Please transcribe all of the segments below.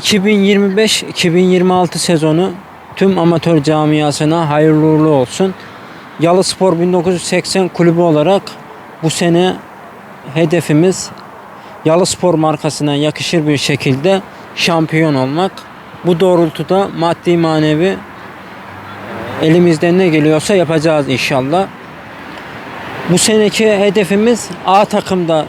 2025-2026 sezonu tüm amatör camiasına hayırlı uğurlu olsun. Yalı Spor 1980 kulübü olarak bu sene hedefimiz Yalı Spor markasına yakışır bir şekilde şampiyon olmak. Bu doğrultuda maddi manevi elimizden ne geliyorsa yapacağız inşallah. Bu seneki hedefimiz A takımda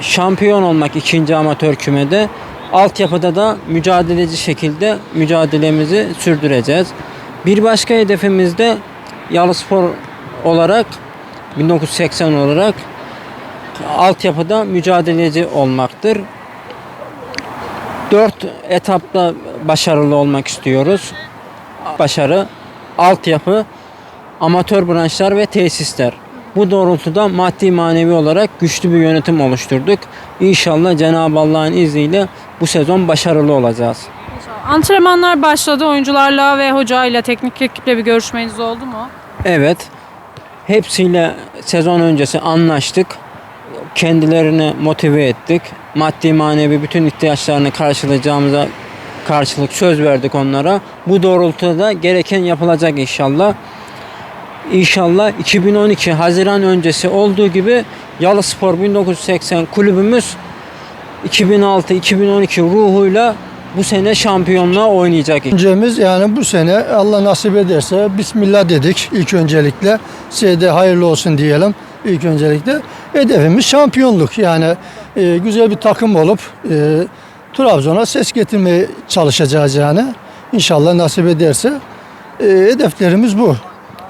şampiyon olmak ikinci amatör kümede. Altyapıda da mücadeleci şekilde mücadelemizi sürdüreceğiz. Bir başka hedefimiz de Yalıspor olarak 1980 olarak altyapıda mücadeleci olmaktır. Dört etapta başarılı olmak istiyoruz. Başarı, altyapı, amatör branşlar ve tesisler. Bu doğrultuda maddi manevi olarak güçlü bir yönetim oluşturduk. İnşallah Cenab-ı Allah'ın izniyle bu sezon başarılı olacağız. Antrenmanlar başladı. Oyuncularla ve hocayla, teknik ekiple bir görüşmeniz oldu mu? Evet, hepsiyle sezon öncesi anlaştık. Kendilerini motive ettik. Maddi manevi bütün ihtiyaçlarını karşılayacağımıza karşılık söz verdik onlara. Bu doğrultuda da gereken yapılacak inşallah. İnşallah 2012 Haziran öncesi olduğu gibi Yalı Spor 1980 kulübümüz 2006-2012 ruhuyla bu sene şampiyonluğa oynayacak. Öncemiz yani bu sene Allah nasip ederse Bismillah dedik ilk öncelikle. Size hayırlı olsun diyelim ilk öncelikle. Hedefimiz şampiyonluk yani e, güzel bir takım olup e, Trabzon'a ses getirmeye çalışacağız yani. İnşallah nasip ederse e, hedeflerimiz bu.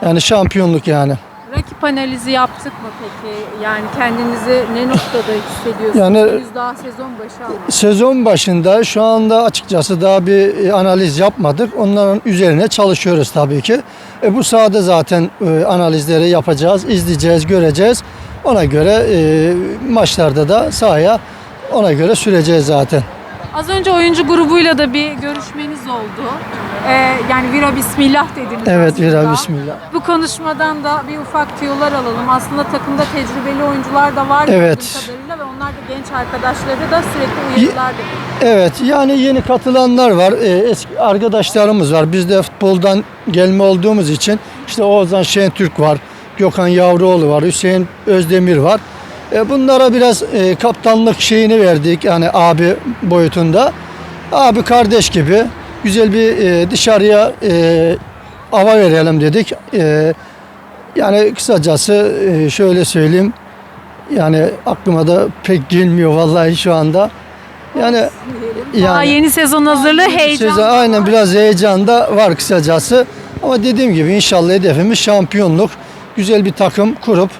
Yani şampiyonluk yani. Rakip analizi yaptık mı peki? Yani kendinizi ne noktada hissediyorsunuz? Yani- Henüz daha sezon başı ama. Sezon başında şu anda açıkçası daha bir e, analiz yapmadık. Onların üzerine çalışıyoruz tabii ki. E, bu sahada zaten e, analizleri yapacağız, izleyeceğiz, göreceğiz. Ona göre e, maçlarda da sahaya ona göre süreceğiz zaten. Az önce oyuncu grubuyla da bir görüşmeniz oldu. Ee, yani Vira Bismillah dediniz Evet aslında. Vira Bismillah. Bu konuşmadan da bir ufak tüyolar alalım. Aslında takımda tecrübeli oyuncular da var Evet. kadarıyla ve onlar da genç arkadaşları da sürekli uyarılar da Evet yani yeni katılanlar var. E, eski arkadaşlarımız var. Biz de futboldan gelme olduğumuz için işte Oğuzhan Şentürk var. Gökhan Yavruoğlu var. Hüseyin Özdemir var. E, bunlara biraz e, kaptanlık şeyini verdik. Yani abi boyutunda. Abi kardeş gibi güzel bir e, dışarıya e, hava verelim dedik. E, yani kısacası e, şöyle söyleyeyim. Yani aklıma da pek gelmiyor vallahi şu anda. Yani Daha yeni sezon hazırlığı heyecan. Sezon aynen biraz heyecan da var kısacası. Ama dediğim gibi inşallah hedefimiz şampiyonluk. Güzel bir takım kurup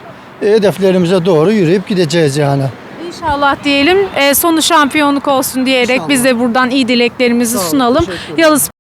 hedeflerimize doğru yürüyüp gideceğiz yani. İnşallah diyelim. Ee, sonu şampiyonluk olsun diyerek İnşallah. biz de buradan iyi dileklerimizi Sağ olun, sunalım. Yalız